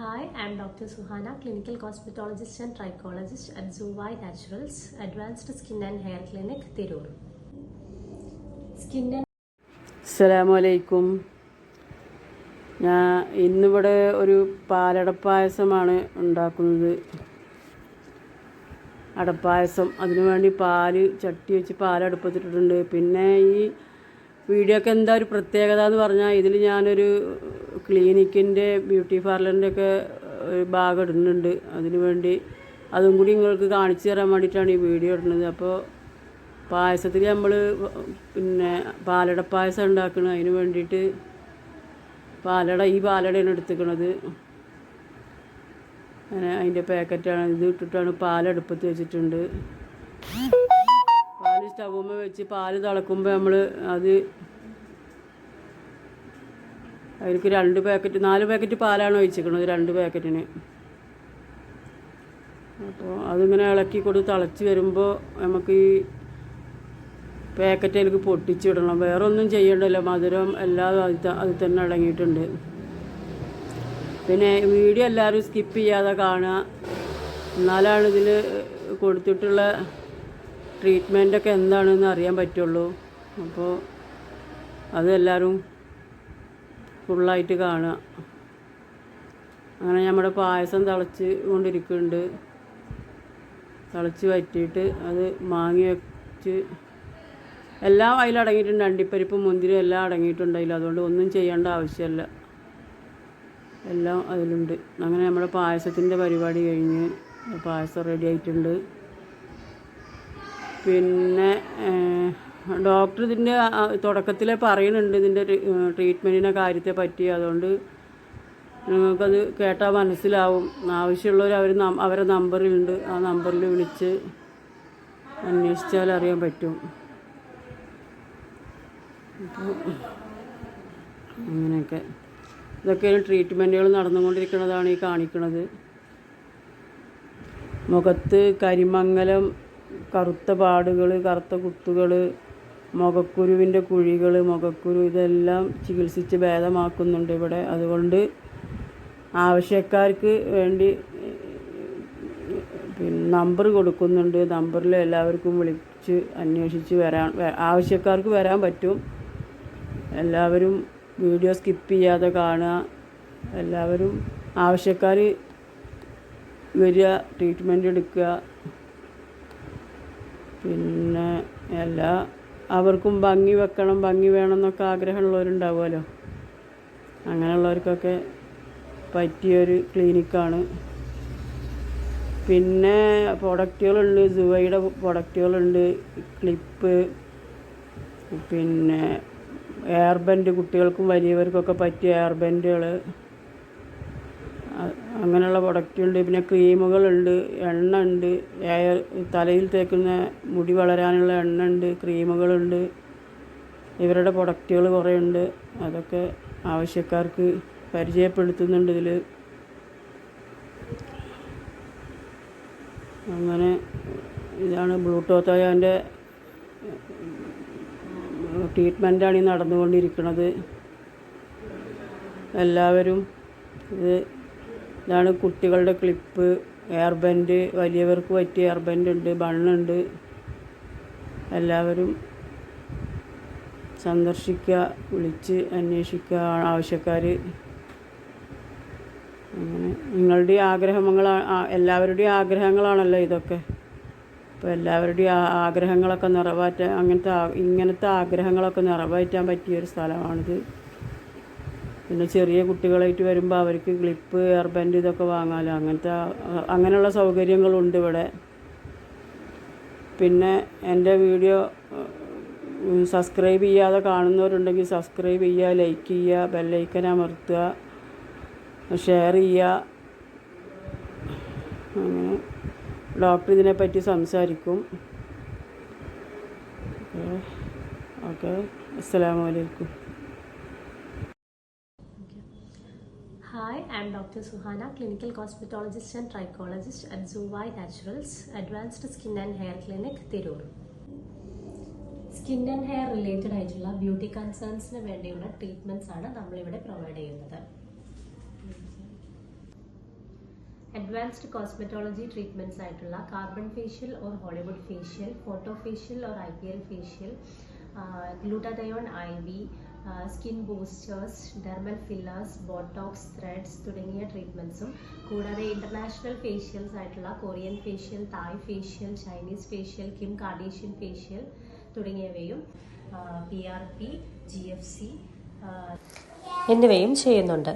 Hi, I am Dr. Suhana, clinical cosmetologist and trichologist at Zuvai Naturals, Advanced Skin and Hair Clinic, Tirur. Skin and അസ്സലാമു അലൈക്കും ഞാൻ ഇന്നിവിടെ ഒരു പാലടപ്പായസമാണ് ഉണ്ടാക്കുന്നത് അടപ്പായസം അതിനുവേണ്ടി പാൽ ചട്ടി വെച്ച് പാലടുപ്പത്തിട്ടിട്ടുണ്ട് പിന്നെ ഈ വീഡിയോക്ക് എന്താ ഒരു പ്രത്യേകത എന്ന് പറഞ്ഞാൽ ഇതിൽ ഞാനൊരു ക്ലിനിക്കിന്റെ ബ്യൂട്ടി പാർലറിന്റെ ഒക്കെ ഒരു ഭാഗം ഇടുന്നുണ്ട്. അതിനു വേണ്ടി അതും കൂടി നിങ്ങൾക്ക് കാണിച്ചു തരാൻ വേണ്ടിയിട്ടാണ് ഈ വീഡിയോ ഇടുന്നത്. അപ്പോൾ പായസത്തിൽ നമ്മൾ പിന്നെ പാലട പായസം ഉണ്ടാക്കണം. അതിന് വേണ്ടിയിട്ട് പാലട ഈ പാലടയാണ് എടുത്തുക്കണത് അങ്ങനെ അതിന്റെ പാക്കറ്റാണ്. ഇത് ഇട്ടിട്ടാണ് പാലെടുപ്പത്ത് വെച്ചിട്ടുണ്ട്. സ്റ്റൗമ്മ വെച്ച് പാൽ തിളക്കുമ്പോൾ നമ്മൾ അത് അതിലേക്ക് രണ്ട് പാക്കറ്റ് നാല് പാക്കറ്റ് പാലാണ് ഒഴിച്ചിരിക്കുന്നത് രണ്ട് പാക്കറ്റിന് അപ്പോൾ അതിങ്ങനെ ഇളക്കി കൊടുത്ത് തിളച്ച് വരുമ്പോൾ നമുക്ക് ഈ പാക്കറ്റ് അതിലേക്ക് പൊട്ടിച്ചിടണം വേറെ ഒന്നും ചെയ്യണ്ടല്ലോ മധുരം എല്ലാം അതിൽ തന്നെ അടങ്ങിയിട്ടുണ്ട്. പിന്നെ വീഡിയോ എല്ലാവരും സ്കിപ്പ് ചെയ്യാതെ കാണുക. എന്നാലാണ് ഇതിൽ കൊടുത്തിട്ടുള്ള ട്രീറ്റ്മെന്റൊക്കെ എന്താണെന്ന് അറിയാൻ പറ്റുള്ളൂ. അപ്പോൾ അതെല്ലാവരും ഫുള്ളായിട്ട് കാണുക. അങ്ങനെ നമ്മുടെ പായസം തിളച്ച് കൊണ്ടിരിക്കുന്നുണ്ട്. തിളച്ച് വറ്റിയിട്ട് അത് മാങ്ങി വെച്ച് എല്ലാം അതിലടങ്ങിയിട്ടുണ്ട് അണ്ടിപ്പരിപ്പ് മുന്തിരി എല്ലാം അടങ്ങിയിട്ടുണ്ട് അതിൽ. അതുകൊണ്ട് ഒന്നും ചെയ്യേണ്ട ആവശ്യമില്ല. എല്ലാം അതിലുണ്ട്. അങ്ങനെ നമ്മുടെ പായസത്തിന്റെ പരിപാടി കഴിഞ്ഞ് പായസം റെഡി ആയിട്ടുണ്ട്. പിന്നെ ഡോക്ടർ ഇതിന്റെ തുടക്കത്തിലേ പറയുന്നുണ്ട് ഇതിന്റെ ട്രീറ്റ്മെന്റിനെ കാര്യത്തെ പറ്റി. അതുകൊണ്ട് നിങ്ങൾക്കത് കേട്ടാൽ മനസ്സിലാവും. ആവശ്യമുള്ളവർ അവർ അവരെ നമ്പറിലുണ്ട്. ആ നമ്പറിൽ വിളിച്ച് അന്വേഷിച്ചാൽ അറിയാൻ പറ്റും. അങ്ങനെയൊക്കെ. ഇതൊക്കെയാണ് ട്രീറ്റ്മെന്റുകൾ നടന്നുകൊണ്ടിരിക്കുന്നതാണ് ഈ കാണിക്കുന്നത് മുഖത്ത് കരിമങ്ങലം കറുത്ത പാടുകൾ കറുത്ത കുത്തുകൾ മുഖക്കുരുവിന്റെ കുഴികൾ മുഖക്കുരു ഇതെല്ലാം ചികിത്സിച്ച് ഭേദമാക്കുന്നുണ്ട് ഇവിടെ. അതുകൊണ്ട് ആവശ്യക്കാർക്ക് വേണ്ടി പിന്നെ നമ്പർ കൊടുക്കുന്നുണ്ട്. നമ്പറിൽ എല്ലാവർക്കും വിളിച്ച് അന്വേഷിച്ച് വരാൻ ആവശ്യക്കാർക്ക് വരാൻ പറ്റും. എല്ലാവരും വീഡിയോ സ്കിപ്പ് ചെയ്യാതെ കാണുക. എല്ലാവരും ആവശ്യക്കാർ വരിക ട്രീറ്റ്മെന്റ് എടുക്കുക. പിന്നെ എല്ലാ അവർക്കും ഭംഗി വെക്കണം ഭംഗി വേണം എന്നൊക്കെ ആഗ്രഹമുള്ളവരുണ്ടാവുമല്ലോ. അങ്ങനെയുള്ളവർക്കൊക്കെ പറ്റിയൊരു ക്ലിനിക്കാണ്. പിന്നെ പ്രൊഡക്റ്റുകളുണ്ട് സുവയുടെ പ്രൊഡക്റ്റുകളുണ്ട് ക്ലിപ്പ് പിന്നെ എയർ ബാൻഡ് കുട്ടികൾക്കും വലിയവർക്കൊക്കെ പറ്റിയ എയർ ബാൻഡുകൾ അങ്ങനെയുള്ള പ്രൊഡക്റ്റ് ഉണ്ട് പിന്നെ ക്രീമുകളുണ്ട് എണ്ണ ഉണ്ട് ഹെയർ തലയിൽ തേക്കുന്ന മുടി വളരാനുള്ള എണ്ണ ഉണ്ട് ക്രീമുകളുണ്ട്. ഇവരുടെ പ്രൊഡക്റ്റുകൾ കുറേ ഉണ്ട് അതൊക്കെ ആവശ്യക്കാർക്ക് പരിചയപ്പെടുത്തുന്നുണ്ട് ഇതിൽ അങ്ങനെ ഇതാണ് ബ്ലൂടൂത്ത് അയാന്റെ ട്രീറ്റ്മെന്റാണ് ഈ നടന്നുകൊണ്ടിരിക്കുന്നത് എല്ലാവരും ഇത് ഇതാണ് കുട്ടികളുടെ ക്ലിപ്പ്. എയർ ബാൻഡ് വലിയവർക്ക് പറ്റിയ എയർ ബാൻഡ് ഉണ്ട് ബണ്ണുണ്ട് എല്ലാവരും സന്ദർശിക്കുക വിളിച്ച് അന്വേഷിക്കുക ആവശ്യക്കാർ അങ്ങനെ നിങ്ങളുടെ ആഗ്രഹങ്ങൾ എല്ലാവരുടെയും ആഗ്രഹങ്ങളാണല്ലോ ഇതൊക്കെ. അപ്പോൾ എല്ലാവരുടെയും ആഗ്രഹങ്ങളൊക്കെ നിറവേറ്റാൻ അങ്ങനത്തെ ഇങ്ങനത്തെ ആഗ്രഹങ്ങളൊക്കെ നിറവേറ്റാൻ പറ്റിയൊരു സ്ഥലമാണിത്. പിന്നെ ചെറിയ കുട്ടികളായിട്ട് വരുമ്പോൾ അവർക്ക് ക്ലിപ്പ് ഹെയർബാൻഡ് ബാൻഡ് ഇതൊക്കെ വാങ്ങാമല്ലോ അങ്ങനത്തെ അങ്ങനെയുള്ള സൗകര്യങ്ങളുണ്ട് ഇവിടെ. പിന്നെ എന്റെ വീഡിയോ സബ്സ്ക്രൈബ് ചെയ്യാതെ കാണുന്നവരുണ്ടെങ്കിൽ സബ്സ്ക്രൈബ് ചെയ്യുക ലൈക്ക് ചെയ്യുക ബെല്ലൈക്കൻ അമർത്തുക ഷെയർ ചെയ്യുക. അങ്ങനെ ഡോക്ടർ ഇതിനെപ്പറ്റി സംസാരിക്കും. ഓക്കെ അസ്സലാമു Hi, am doctor Suhana clinical cosmetologist and trichologist at Zuvai Naturals, advanced skin and hair Clinic, Tirur. Skin and hair related ആയിട്ടുള്ള ബ്യൂട്ടി കൺസേൺസിന് വേണ്ടിയുള്ള ട്രീറ്റ്മെന്റ്സ് ആണ് നമ്മളിവിടെ പ്രൊവൈഡ് ചെയ്യുന്നത് അഡ്വാൻസ്ഡ് കോസ്മെറ്റോളജി ട്രീറ്റ്മെന്റ്സ് ആയിട്ടുള്ള carbon facial or Hollywood facial photo facial or I P L facial glutathione I V skin boosters dermal fillers botox threads തുടങ്ങിയ ട്രീറ്റ്മെന്റ്സും കൂടാതെ ഇന്റർനാഷണൽ ഫേഷ്യൽസ് ആയിട്ടുള്ള Korean facial Thai facial Chinese facial Kim Kardashian facial തുടങ്ങിയവയും P R P G F C എന്നിവയും ചെയ്യുന്നുണ്ട്.